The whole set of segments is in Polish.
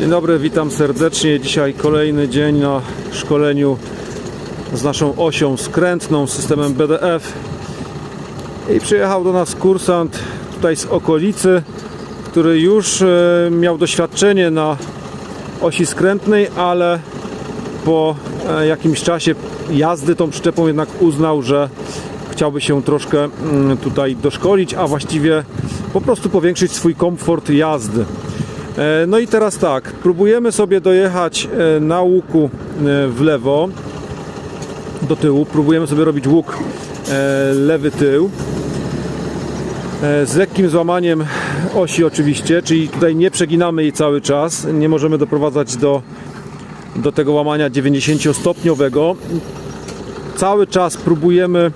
Dzień dobry, witam serdecznie. Dzisiaj kolejny dzień na szkoleniu z naszą osią skrętną, systemem BDF. I przyjechał do nas kursant tutaj z okolicy, który już e, miał doświadczenie na osi skrętnej, ale po e, jakimś czasie jazdy tą przyczepą jednak uznał, że chciałby się troszkę mm, tutaj doszkolić, a właściwie po prostu powiększyć swój komfort jazdy. E, No i teraz tak, próbujemy sobie dojechać e, na łuku e, w lewo, do tyłu, próbujemy sobie robić łuk lewy tył, z lekkim złamaniem osi oczywiście, czyli tutaj nie przeginamy jej cały czas, nie możemy doprowadzać do, do tego łamania 90-stopniowego. Cały czas próbujemy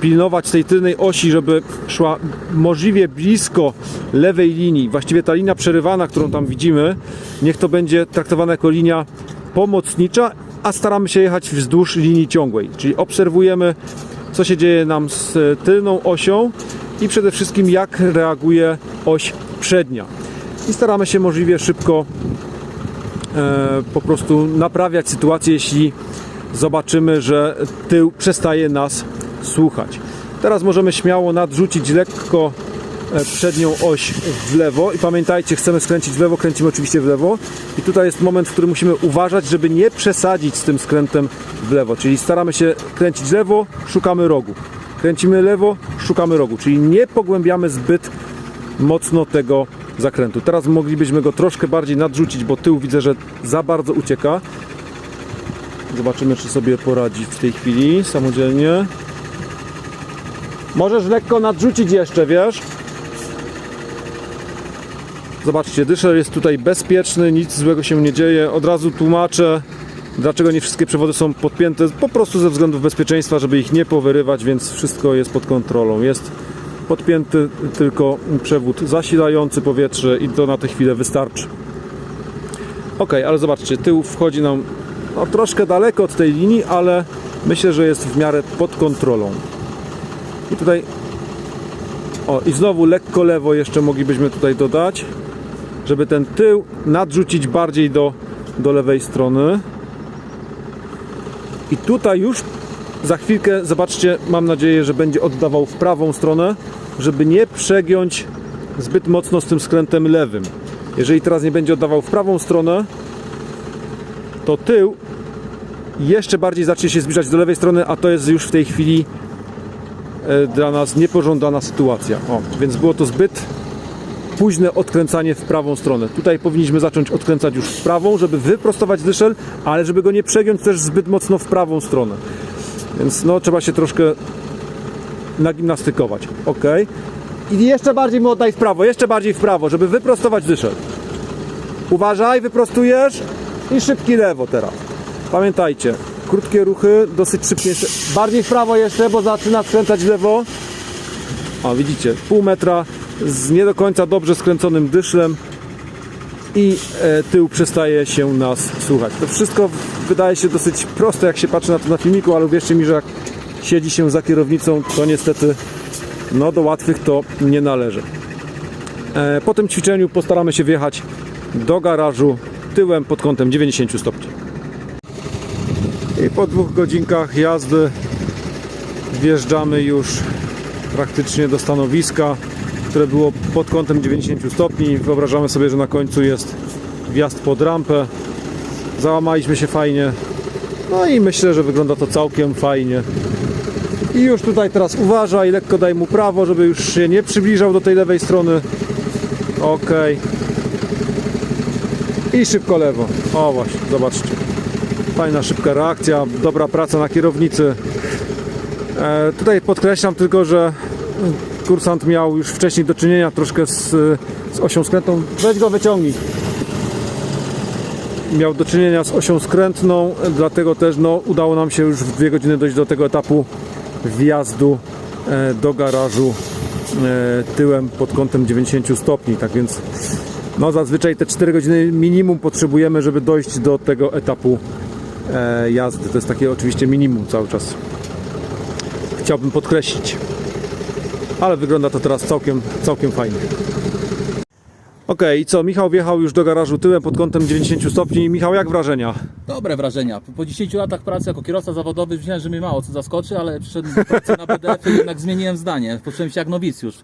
pilnować tej tylnej osi, żeby szła możliwie blisko lewej linii. Właściwie ta linia przerywana, którą tam widzimy, niech to będzie traktowana jako linia pomocnicza, a staramy się jechać wzdłuż linii ciągłej. Czyli obserwujemy, co się dzieje nam z e, tylną osią i przede wszystkim jak reaguje oś przednia. I staramy się możliwie szybko e, po prostu naprawiać sytuację, jeśli zobaczymy, że tył przestaje nas słuchać. Teraz możemy śmiało nadrzucić lekko e, przednią oś w lewo i pamiętajcie, chcemy skręcić w lewo, kręcimy oczywiście w lewo i tutaj jest moment, w którym musimy uważać, żeby nie przesadzić z tym skrętem w lewo, czyli staramy się kręcić lewo, szukamy rogu. Kręcimy lewo, szukamy rogu, czyli nie pogłębiamy zbyt mocno tego zakrętu. Teraz moglibyśmy go troszkę bardziej nadrzucić, bo tył widzę, że za bardzo ucieka. Zobaczymy, czy sobie poradzi w tej chwili samodzielnie. Możesz lekko nadrzucić jeszcze, wiesz? Zobaczcie, dyszel jest tutaj bezpieczny, nic złego się nie dzieje. Od razu tłumaczę, dlaczego nie wszystkie przewody są podpięte. Po prostu ze względów bezpieczeństwa, żeby ich nie powyrywać, więc wszystko jest pod kontrolą. Jest podpięty tylko przewód zasilający powietrze i to na tę chwilę wystarczy. Ok, ale zobaczcie, tył wchodzi nam no, troszkę daleko od tej linii, ale myślę, że jest w miarę pod kontrolą. I tutaj o i znowu lekko lewo jeszcze moglibyśmy tutaj dodać, żeby ten tył nadrzucić bardziej do, do lewej strony. I tutaj już za chwilkę, zobaczcie, mam nadzieję, że będzie oddawał w prawą stronę, żeby nie przegiąć zbyt mocno z tym skrętem lewym. Jeżeli teraz nie będzie oddawał w prawą stronę, to tył jeszcze bardziej zacznie się zbliżać do lewej strony, a to jest już w tej chwili e, dla nas niepożądana sytuacja. O, więc było to zbyt późne odkręcanie w prawą stronę. Tutaj powinniśmy zacząć odkręcać już w prawą, żeby wyprostować dyszel, ale żeby go nie przegiąć też zbyt mocno w prawą stronę. Więc no trzeba się troszkę nagimnastykować. Ok. I jeszcze bardziej mu oddaj w prawo, jeszcze bardziej w prawo, żeby wyprostować dyszel. Uważaj, wyprostujesz i szybki lewo teraz. Pamiętajcie, krótkie ruchy, dosyć szybkie. Bardziej w prawo jeszcze, bo zaczyna skręcać w lewo. O, widzicie, pół metra z nie do końca dobrze skręconym dyszlem i e, tył przestaje się nas słuchać. To wszystko wydaje się dosyć proste, jak się patrzy na to na filmiku, ale uwierzcie mi, że jak siedzi się za kierownicą, to niestety no, do łatwych to nie należy. E, po tym ćwiczeniu postaramy się wjechać do garażu tyłem pod kątem 90 stopni. Po dwóch godzinkach jazdy wjeżdżamy już praktycznie do stanowiska, które było pod kątem 90 stopni. Wyobrażamy sobie, że na końcu jest wjazd pod rampę. Załamaliśmy się fajnie. No i myślę, że wygląda to całkiem fajnie. I już tutaj teraz uważaj, lekko daj mu prawo, żeby już się nie przybliżał do tej lewej strony. Ok. I szybko lewo. O właśnie, zobaczcie. Fajna, szybka reakcja, dobra praca na kierownicy. E, tutaj podkreślam tylko, że kursant miał już wcześniej do czynienia troszkę z, z osią skrętną. Weź go wyciągnij. Miał do czynienia z osią skrętną, dlatego też no, udało nam się już w dwie godziny dojść do tego etapu wjazdu e, do garażu e, tyłem pod kątem 90 stopni. Tak więc no, zazwyczaj te 4 godziny minimum potrzebujemy, żeby dojść do tego etapu jazdy. To jest takie oczywiście minimum cały czas. Chciałbym podkreślić. Ale wygląda to teraz całkiem, całkiem fajnie. Okej, i co? Michał wjechał już do garażu tyłem pod kątem 90 stopni. Michał, jak wrażenia? Dobre wrażenia. Po 10 latach pracy jako kierowca zawodowy myślałem, że mnie mało co zaskoczy, ale przyszedłem do pracy na BDF i jednak zmieniłem zdanie. Poczułem się jak nowicjusz.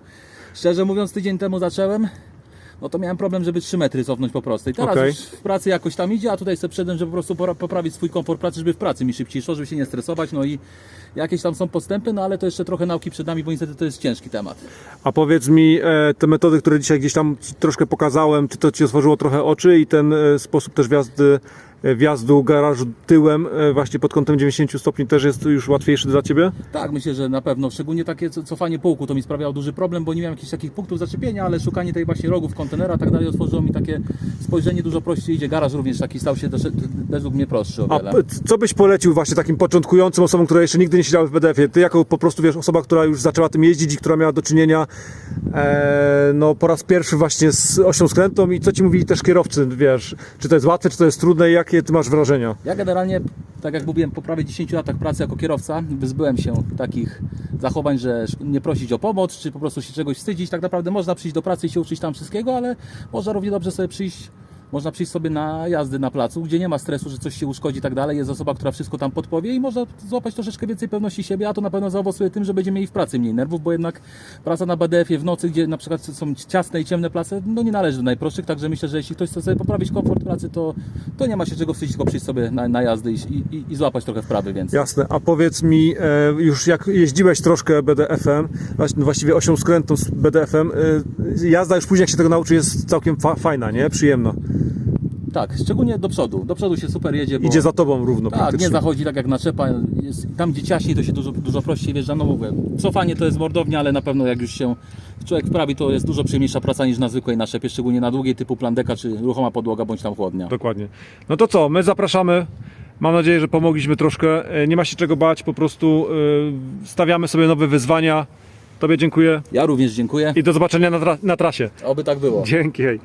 Szczerze mówiąc, tydzień temu zacząłem, no to miałem problem, żeby 3 metry cofnąć po prostej. Teraz Okej. już w pracy jakoś tam idzie, a tutaj sobie przyszedłem, żeby po prostu poprawić swój komfort pracy, żeby w pracy mi szybciej szło, żeby się nie stresować, no i jakieś tam są postępy, no ale to jeszcze trochę nauki przed nami, bo niestety to jest ciężki temat. A powiedz mi, e, te metody, które dzisiaj gdzieś tam troszkę pokazałem, czy to ci otworzyło trochę oczy i ten e, sposób też wjazdy, wjazdu garażu tyłem e, właśnie pod kątem 90 stopni też jest już łatwiejszy dla Ciebie? Tak, myślę, że na pewno. Szczególnie takie co- cofanie półku to mi sprawiało duży problem, bo nie miałem jakichś takich punktów zaczepienia, ale szukanie tej właśnie rogów kontenera i tak dalej otworzyło mi takie spojrzenie dużo prościej idzie. Garaż również taki stał się według mnie prostszy o A wiele. p- co byś polecił właśnie takim początkującym osobom, które jeszcze nigdy nie siedziały w BDF-ie? Ty jako po prostu wiesz, osoba, która już zaczęła tym jeździć i która miała do czynienia e, no, po raz pierwszy właśnie z osią skrętą i co Ci mówili też kierowcy, wiesz, czy to jest łatwe, czy to jest trudne i jakie Ty masz wrażenia? Ja generalnie, tak jak mówiłem, po prawie 10 latach pracy jako kierowca wyzbyłem się takich zachowań, że nie prosić o pomoc, czy po prostu się czegoś wstydzić. Tak naprawdę można przyjść do pracy i się uczyć tam wszystkiego, ale można równie dobrze sobie przyjść można przyjść sobie na jazdy na placu, gdzie nie ma stresu, że coś się uszkodzi i tak dalej. Jest osoba, która wszystko tam podpowie i można złapać troszeczkę więcej pewności siebie, a to na pewno zaowocuje tym, że będziemy mieli w pracy mniej nerwów, bo jednak praca na BDF-ie w nocy, gdzie na przykład są ciasne i ciemne place, no nie należy do najprostszych, także myślę, że jeśli ktoś chce sobie poprawić komfort pracy, to, to nie ma się czego wstydzić, tylko przyjść sobie na, na jazdy i, i, i złapać trochę wprawy, więc... Jasne, a powiedz mi, e, już jak jeździłeś troszkę BDF-em, właś- właściwie osią skrętą z BDF-em, e, jazda już później jak się tego nauczy jest całkiem fa- fajna, nie? Przyjemna. Tak, szczególnie do przodu. Do przodu się super jedzie, bo... Idzie za Tobą równo Tak, praktycznie. nie zachodzi tak jak naczepa. Jest, tam gdzie ciaśniej to się dużo, dużo prościej wjeżdża. No mówię, cofanie to jest mordownia, ale na pewno jak już się człowiek wprawi, to jest dużo przyjemniejsza praca niż na zwykłej naczepie, szczególnie na długiej typu plandeka, czy ruchoma podłoga, bądź tam chłodnia. Dokładnie. No to co, my zapraszamy. Mam nadzieję, że pomogliśmy troszkę. E, Nie ma się czego bać, po prostu e, stawiamy sobie nowe wyzwania. Tobie dziękuję Ja również dziękuję. i do zobaczenia na, tra- na trasie. Oby tak było. Dzięki. Hej.